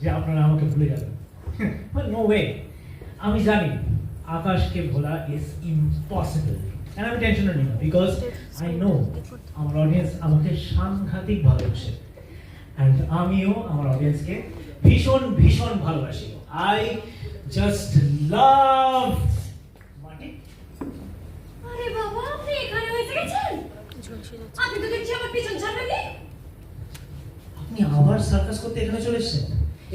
যে আপনারা আমাকে ভুলে যাবেন। নো ওয়ে আমি জানি আকাশকে ভোলা ইজ ইম্পসিবল এন্ড আমি টেনশনও নিই না বিকজ আই নো আমার অডিয়েন্স আমাকে সাংঘাতিক ভালোবাসে। অ্যান্ড আমিও আমার অডিয়েন্সকে ভীষণ ভীষণ ভালোবাসি। আই জাস্ট লাভ আরে বাবা আপনি এখানে এসে গেছেন? আপনি তো দেখছি আমার পিছন ছাড়বেন আপনি আবার সার্কাস করতে এখানে চলে এসেছেন?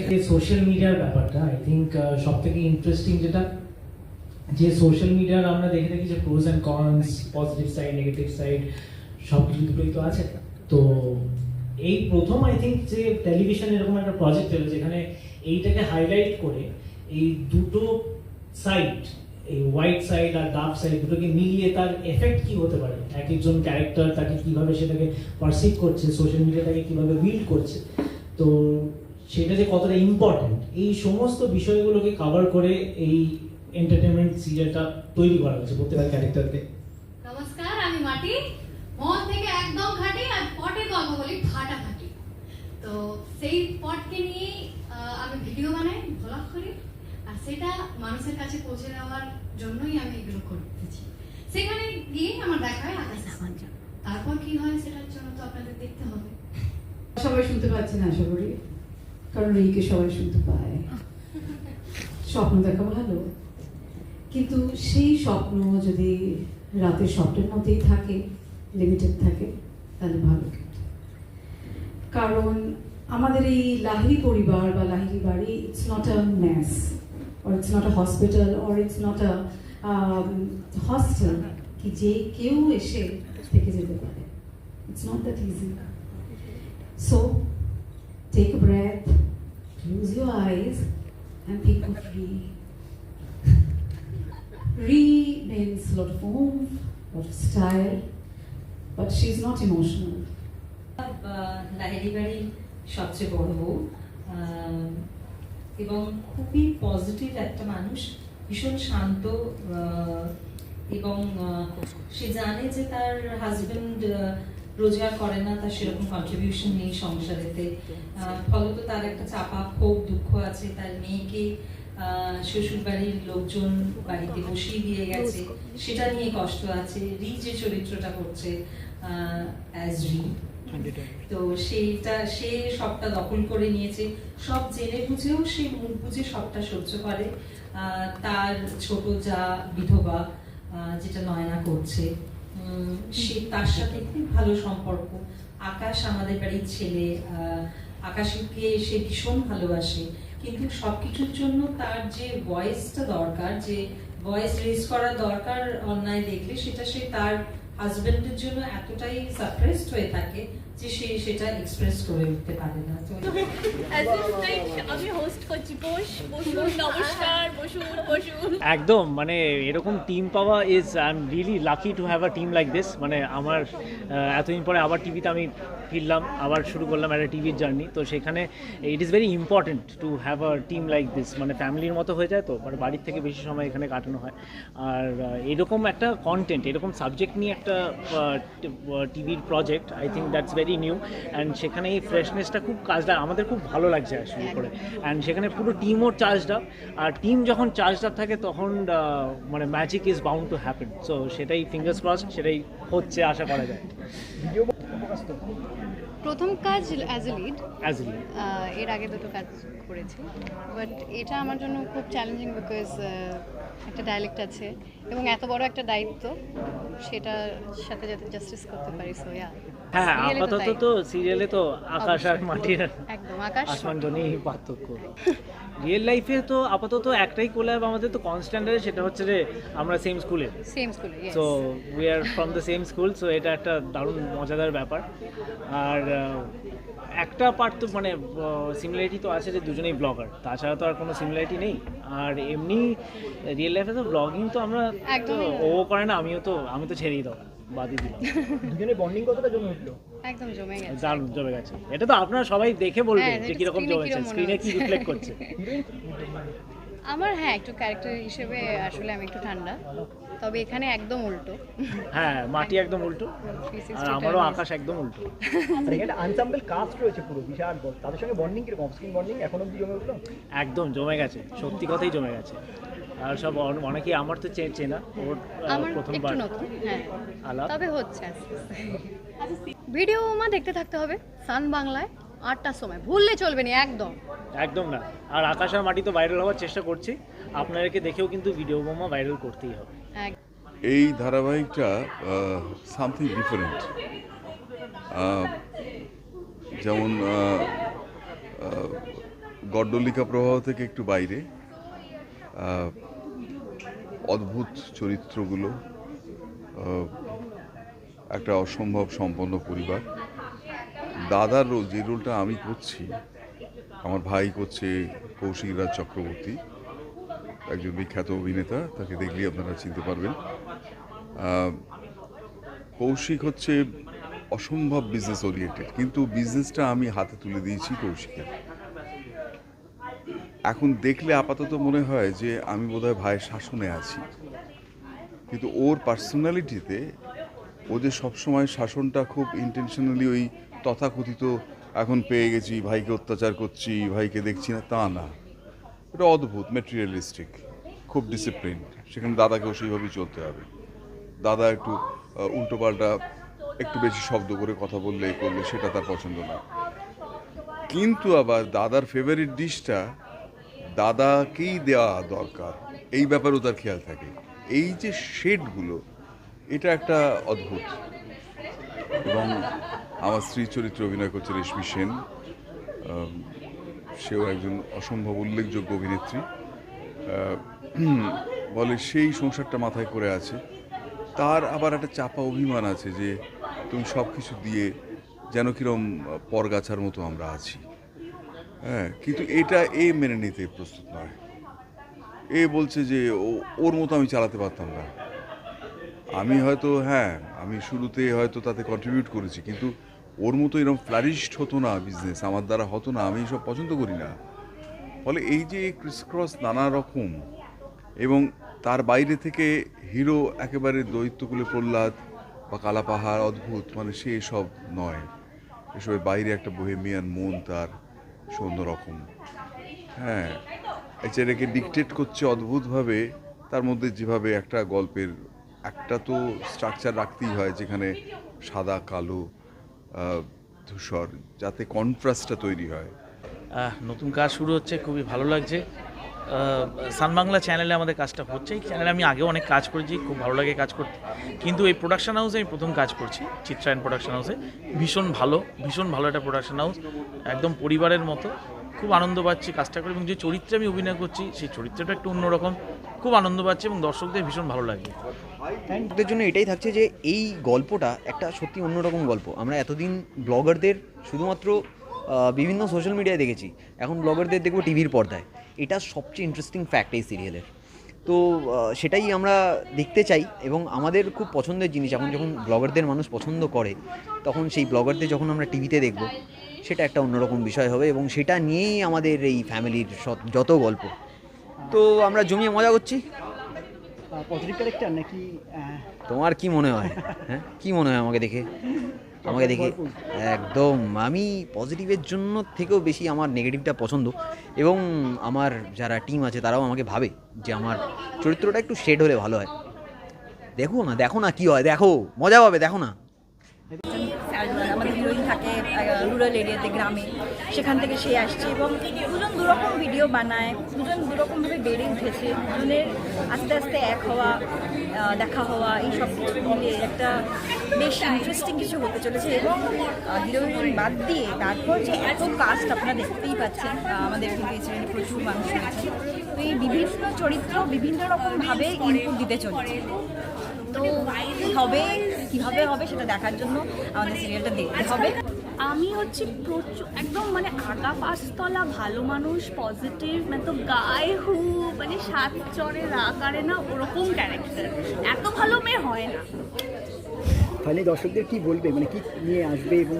এই সোশ্যাল মিডিয়ার ব্যাপারটা আই থিঙ্ক সব থেকে ইন্টারেস্টিং যেটা, যে সোশ্যাল মিডিয়ার আমরা দেখে থাকি যে pros and cons positive side negative side সব কিছু দুটোই তো আছে। তো এই প্রথম আই থিঙ্ক যে টেলিভিশন এরকম একটা প্রজেক্ট এলো, যেখানে এইটাকে হাইলাইট করে এই দুটো সাইড এই হোয়াইট সাইড আর ডার্ক সাইড দুটোকে মিলিয়ে তার এফেক্ট কি হতে পারে? এক একজন ক্যারেক্টার তাকে কীভাবে সেটাকে পারসিভ করছে সোশ্যাল মিডিয়া তাকে কীভাবে বিল্ড করছে? তো সেটা যে কতটা ইম্পর্টেন্ট এই সমস্ত বিষয়গুলোকে কভার করে এই এন্টারটেনমেন্ট সিরিয়ালটা তৈরি করা হয়েছে প্রত্যেকটা ক্যারেক্টারকে নমস্কার আমি মাটি। মন থেকে একদম খাঁটি আর পটের গল্প বলি ফাটাফাটি। তো সেই পটকে নিয়ে আমি ভিডিও বানাই ব্লগ করি। আর সেটা মানুষের কাছে পৌঁছে দেওয়ার জন্যই আমি এগুলো করতেছি। সেখানে গিয়ে আমার দেখা হয় আকাশ তারপর কি হয় সেটার জন্য তো আপনাদের দেখতে হবে। সবাই শুনতে পাচ্ছেন আশা করি। কারণ রিকে সবাই শুনতে পায়। স্বপ্ন দেখা ভালো। কিন্তু সেই স্বপ্ন যদি রাতের স্বপ্নের মধ্যেই থাকে লিমিটেড থাকে তাহলে ভালো। কারণ আমাদের এই লাহিরি পরিবার বা লাহিরি বাড়ি it's not a mass or it's not a hospital or it's not a hostel কি যে কেউ এসে থেকে যেতে পারে। It's not that easy take a breath, close your eyes, and think of Re. Re means a lot of oomph, a lot of style, but she's not emotional. Lahiri সবচেয়ে বড় বউ এবং খুবই পজিটিভ একটা মানুষ ভীষণ শান্ত এবং সে জানে যে তার হাজবেন্ড রোজগার করে না, তার সেরকম কন্ট্রিবিউশন নেই সংসারেতে। ফলত তার একটা চাপা ক্ষোভ দুঃখ আছে। তার মেয়েকে শ্বশুর বাড়ির লোকজন বাড়িতে বসিয়ে দিয়ে গেছে। সেটা নিয়ে কষ্ট আছে। রি যে চরিত্রটা করছে তো সেইটা, সে সবটা দখল করে নিয়েছে। সব জেনে বুঝেও সে মুখ বুঝে সবটা সহ্য করে। তার ছোট যা বিধবা যেটা নয়না করছে। সে তার সাথে খুব ভালো সম্পর্ক। আকাশ আমাদের বাড়ির ছেলে আকাশকে সে ভীষণ ভালোবাসে। কিন্তু সব কিছুর জন্য তার যে ভয়েসটা দরকার, যে ভয়েস রেজ করা দরকার অন্যায় দেখলে, সেটা সে তার হাজবেন্ডের জন্য এতটাই সাপ্রেসড হয়ে থাকে। যে সে সেটা এক্সপ্রেস করে উঠতে পারে না তো আমি হোস্ট করছি। বস বসুন নমস্কার বসুন বসুন। একদম মানে এরকম টিম পাওয়া is I am really lucky to have a team like this মানে আমার এতদিন পরে আবার টিভিতে আমি ফিরলাম, আবার শুরু করলাম একটা টিভির জার্নি তো সেখানে it is very important to have a team like this মানে ফ্যামিলির মতো হয়ে যায় তো মানে বাড়ির থেকে বেশি সময় এখানে কাটানো হয়। আর এরকম একটা কন্টেন্ট এরকম সাবজেক্ট নিয়ে একটা টিভির project I think that's very new and সেখানে এই ফ্রেশনেসটা খুব কাজটা, আমাদের খুব ভালো লাগছে আসলে করে। অ্যান্ড সেখানে পুরো টিমও চার্জড আপ আর টিম যখন চার্জড আপ থাকে তখন মানে magic is bound to happen so সেটাই ফিঙ্গার্স ক্রস সেটাই হচ্ছে, আশা করা যায়। প্রথম কাজ অ্যাজ এ লিড অ্যাজ এর আগে দুটো কাজ করেছি। বাট এটা আমার জন্য খুব চ্যালেঞ্জিং বিকজ একটা ডায়ালেক্ট আছে এবং এত বড় একটা দায়িত্ব সেটার সাথে যাতে জাস্টিস করতে পারি সো ইয়া হ্যাঁ তো আপাতত তো সিরিয়ালে তো আকাশ আর মাটির একদম আকাশ। আসমান পার্থক্য। রিয়েল লাইফে তো আপাতত একটাই কোলাব আমাদের তো কনস্ট্যান্ডারে সেটা হচ্ছে যে আমরা সেম স্কুলে সেম স্কুলে so we are from the same school so এটা একটা দারুণ মজাদার ব্যাপার। আর একটা পার্ট তো মানে সিমিলারিটি তো আছে যে দুজনেই ব্লগার তাছাড়া তো আর কোনো সিমিলারিটি নেই। আর এমনি রিয়েল লাইফে তো ব্লগিং তো আমরা ও করে না আমিও তো আমি তো ছেড়েই দাও বাদই দিলাম। দুজনের বন্ডিং কতটা জমে উঠল? একদম জমে গেছে। দারুণ জমে গেছে। এটা তো আপনারা সবাই দেখে বলবেন হ্যাঁ, যে এটা কীরকম জমেছে স্ক্রিনে কি রিফ্লেক্ট করছে? আমার হ্যাঁ একটু ক্যারেক্টার হিসেবে আসলে আমি একটু ঠান্ডা। তবে এখানে একদম উল্টো। হ্যাঁ মাটি একদম উল্টো। আর আমারও আকাশ একদম উল্টো। আর এখানে আনসাম্বল কাস্ট রয়েছে পুরো বিশাল বড়। তাদের সঙ্গে বন্ডিং কীরকম? স্ক্রিন বন্ডিং এখন অব্দি জমে উঠল একদম জমে গেছে। সত্যি কথাই জমে গেছে। আর সব অন- অনেকেই আমার তো চেনা। ওর প্রথমবার। হ্যাঁ। আলাপ। তবে হচ্ছে আস্তে ভিডিও মা দেখতে থাকতে হবে সান বাংলায় আটটার সময়। ভুললে চলবে না একদম। একদম না। আর আকাশ আর মাটি তো ভাইরাল হওয়ার চেষ্টা করছি। আপনাদেরকে দেখেও কিন্তু ভিডিও বোমা ভাইরাল করতেই হবে। এই ধারাবাহিকটা সামথিং ডিফারেন্ট যেমন গড্ডলিকা প্রবাহ থেকে একটু বাইরে। অদ্ভুত চরিত্রগুলো একটা অসম্ভব সম্পন্ন পরিবার। দাদার রোল যে রোলটা আমি করছি, আমার ভাই করছে কৌশিক রাজ চক্রবর্তী, একজন বিখ্যাত অভিনেতা, তাকে দেখলেই আপনারা চিনতে পারবেন। কৌশিক হচ্ছে অসম্ভব বিজনেস ওরিয়েন্টেড কিন্তু বিজনেসটা আমি হাতে তুলে দিয়েছি কৌশিকের। এখন দেখলে আপাতত মনে হয় যে আমি বোধহয় ভাইয়ের শাসনে আছি। কিন্তু ওর পার্সোনালিটিতে ও যে সবসময় শাসনটা খুব ইন্টেনশনালি ওই তথাকথিত, এখন পেয়ে গেছি, ভাইকে অত্যাচার করছি, ভাইকে দেখছি না, তা না। এটা অদ্ভুত মেটেরিয়ালিস্টিক খুব ডিসিপ্লিন সেখানে দাদাকেও সেইভাবেই চলতে হবে। দাদা একটু উল্টোপাল্টা একটু বেশি শব্দ করে কথা বললে, করলে সেটা তার পছন্দ না। কিন্তু আবার দাদার ফেভারিট ডিশটা দাদাকেই দেওয়া দরকার। এই ব্যাপারেও তার খেয়াল থাকে। এই যে শেডগুলো এটা একটা অদ্ভুত। এবং আমার স্ত্রী চরিত্রে অভিনয় করছে রেশমি সেন। সেও একজন অসম্ভব উল্লেখযোগ্য অভিনেত্রী। বলে সেই সংসারটা মাথায় করে আছে। তার আবার একটা চাপা অভিমান আছে যে তুমি সব কিছু দিয়ে যেন কিরম পরগাছার মতো আমরা আছি। হ্যাঁ কিন্তু এটা এ মেনে নিতে প্রস্তুত নয়। এ বলছে যে ওর মতো আমি চালাতে পারতাম না। আমি হয়তো হ্যাঁ আমি শুরুতে হয়তো তাতে কন্ট্রিবিউট করেছি, কিন্তু ওর মতো এরকম ফ্লারিশড হতো না বিজনেস আমার দ্বারা হতো না, আমি এসব পছন্দ করি না। ফলে এই যে ক্রিসক্রস নানা রকম এবং তার বাইরে থেকে হিরো একেবারে দৈত্যকুলে প্রহ্লাদ বা কালাপাহাড়, অদ্ভুত মানে সে এসব নয়। এসবের বাইরে একটা বহেমিয়ান মন তার অন্যরকম হ্যাঁ এছাড়াকে ডিকটেট করছে অদ্ভুতভাবে, তার মধ্যে যেভাবে একটা গল্পের একটা তো স্ট্রাকচার রাখতেই হয় যেখানে সাদা, কালো ধূসর, যাতে কন্ট্রাস্টটা তৈরি হয়। নতুন কাজ শুরু হচ্ছে, খুবই ভালো লাগছে। সান বাংলা চ্যানেলে আমাদের কাজটা হচ্ছে। এই চ্যানেলে আমি আগেও অনেক কাজ করেছি, খুব ভালো লাগে কাজ করতে। কিন্তু এই প্রোডাকশন হাউসে আমি প্রথম কাজ করছি, চিত্রায়ন প্রোডাকশন হাউসে ভীষণ ভালো ভীষণ ভালো একটা প্রোডাকশন হাউস একদম পরিবারের মতো। খুব আনন্দ পাচ্ছি কাজটা করে এবং যে চরিত্রে আমি অভিনয় করছি, সেই চরিত্রটা একটু অন্যরকম। খুব আনন্দ পাচ্ছে এবং দর্শকদের ভীষণ ভালো লাগে ওদের জন্য এটাই থাকছে যে এই গল্পটা একটা সত্যি অন্যরকম গল্প। আমরা এতদিন ব্লগারদের শুধুমাত্র বিভিন্ন সোশ্যাল মিডিয়ায় দেখেছি। এখন ব্লগারদের দেখব টিভির পর্দায়। এটা সবচেয়ে ইন্টারেস্টিং ফ্যাক্ট এই সিরিয়ালের তো সেটাই আমরা দেখতে চাই এবং আমাদের খুব পছন্দের জিনিস, এখন যখন ব্লগারদের মানুষ পছন্দ করে, তখন সেই ব্লগারদের যখন আমরা টিভিতে দেখব, সেটা একটা অন্যরকম বিষয় হবে এবং সেটা নিয়েই আমাদের এই ফ্যামিলির যত গল্প। তো আমরা জমিয়ে মজা করছি। পজিটিভ ক্যারেক্টার নাকি আহ, তোমার কি মনে হয়? হ্যাঁ কি মনে হয় আমাকে দেখে? আমাকে দেখে একদম। আমি পজিটিভের জন্য থেকেও বেশি আমার নেগেটিভটা পছন্দ এবং আমার যারা টিম আছে তারাও আমাকে ভাবে যে আমার চরিত্রটা একটু শেড হলে ভালো হয়। দেখো না দেখো না কি হয় দেখো মজা পাবে দেখো না। রুরাল এরিয়াতে গ্রামে, সেখান থেকে সে আসছে এবং দুজন দুরকম ভিডিও বানায়, দুজন দুরকমভাবে বেড়ে উঠেছে। দুজনের আস্তে আস্তে এক হওয়া দেখা হওয়া, এই সব কিছু মিলিয়ে একটা বেশ ইন্টারেস্টিং কিছু হতে চলেছে এবং হিরোইন বাদ দিয়ে তারপর যে এত কাস্ট আপনারা দেখতেই পাচ্ছেন আমাদের কিন্তু এই প্রচুর মানুষ রয়েছে তো এই বিভিন্ন চরিত্র বিভিন্ন রকমভাবে ইনপুট দিতে চলেছে। তো হবে, কীভাবে হবে সেটা দেখার জন্য আমাদের সিরিয়ালটা দেখতে হবে। আমি হচ্ছে প্রচুর একদম মানে আগা পাঁচতলা ভালো মানুষ পজিটিভ মানে তো গায়ে হু মানে সাত চরে রাগারে না ওরকম ক্যারেক্টার এত ভালো মেয়ে হয় না। তাহলে দর্শকদের কি বলবে? মানে কি নিয়ে আসবে এবং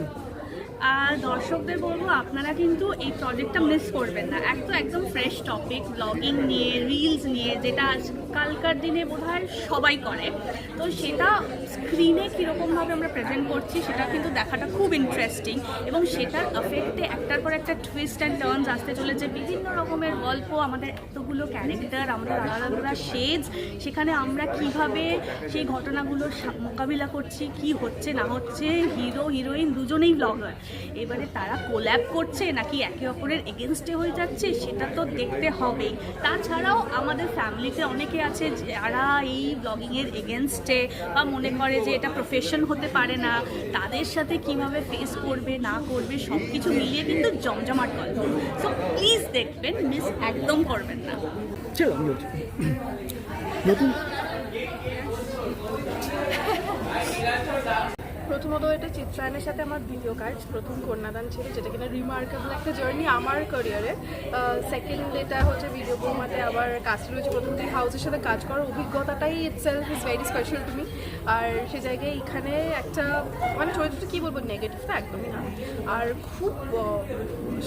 আর দর্শকদের বলব আপনারা কিন্তু এই প্রজেক্টটা মিস করবেন না। এক তো একদম ফ্রেশ টপিক ব্লগিং নিয়ে রিলস নিয়ে যেটা আজকালকার দিনে বোধহয় সবাই করে। তো সেটা স্ক্রিনে কীরকমভাবে আমরা প্রেজেন্ট করছি সেটা কিন্তু দেখাটা খুব ইন্টারেস্টিং এবং সেটার এফেক্টে একটার পর একটা টুইস্ট অ্যান্ড টার্নস আসতে চলেছে। বিভিন্ন রকমের গল্প, আমাদের এতগুলো ক্যারেক্টার আমাদের আলাদা আলাদা শেডস সেখানে আমরা কীভাবে সেই ঘটনাগুলোর মোকাবিলা করছি, কি হচ্ছে, না হচ্ছে হিরো হিরোইন দুজনেই ব্লগার এবারে তারা কোল্যাব করছে নাকি একে অপরের এগেনস্টে হয়ে যাচ্ছে, সেটা তো দেখতে হবেই। তাছাড়াও আমাদের ফ্যামিলিতে অনেকে আছে যারা এই ব্লগিংয়ের এগেনস্টে বা মনে করে যে এটা প্রফেশন হতে পারে না, তাদের সাথে কীভাবে ফেস করবে, না করবে সব কিছু মিলিয়ে কিন্তু জমজমাট গল্প। সো প্লিজ দেখবেন মিস একদম করবেন না। প্রথমত এটা চিত্রায়নের সাথে আমার ভিডিও কাজ, প্রথম কন্যাদান ছিল, যেটা কিনা রিমার্কেবল একটা জার্নি আমার ক্যারিয়ারে সেকেন্ড এটা হচ্ছে ভিডিও বোমাতে আবার কাস্ট রয়েছে, প্রথম থেকে হাউসের সাথে কাজ করার অভিজ্ঞতাটাই itself is very special to me আর সে জায়গায় এখানে একটা মানে চরিত্রটা কী বলব নেগেটিভ তো একদমই না। আর খুব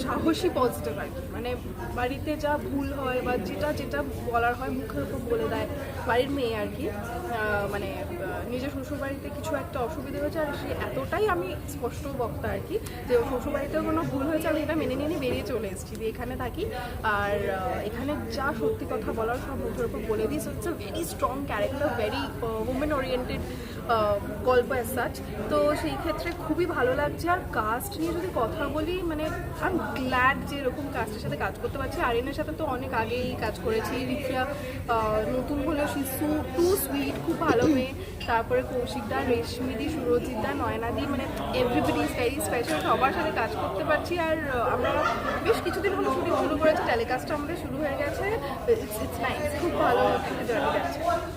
সাহসী পজিটিভ আর কি। মানে বাড়িতে যা ভুল হয় বা যেটা যেটা বলার হয় মুখের উপর বলে দেয় বাড়ির মেয়ে আর কি মানে নিজের শ্বশুরবাড়িতে কিছু একটা অসুবিধা হয়েছে আর সে এতটাই আমি স্পষ্ট বক্তা আর কি যে ওর শ্বশুর বাড়িতেও কোনো ভুল হয়েছে, আমি এটা মেনে নিয়ে বেরিয়ে চলে এসেছি দিয়ে এখানে থাকি আর এখানে যা সত্যি কথা বলার সব মুখের উপর বলে দিই। So it's a very strong character very women oriented গল্প অ্যাজ সাচ তো সেই ক্ষেত্রে খুবই ভালো লাগছে। আর কাস্ট নিয়ে যদি কথা বলি মানে আই এম গ্ল্যাড যে এরকম কাস্টের সাথে কাজ করতে পারছি। আরিনের সাথে তো অনেক আগেই কাজ করেছি। রিফিয়া নতুন হলেও শিশু, টু সুইট, খুব ভালো মেয়ে। তারপরে কৌশিকদা রেশমিদি সুরজিৎদা নয়নাদি মানে এভরিবডি ইজ ভেরি স্পেশাল সবার সাথে কাজ করতে পারছি আর আমরা বেশ কিছুদিন হলো শুটিং শুরু করেছি। টেলিকাস্টটা আমাদের শুরু হয়ে গেছে। ইটস নাইস খুব ভালো একটা জার্নি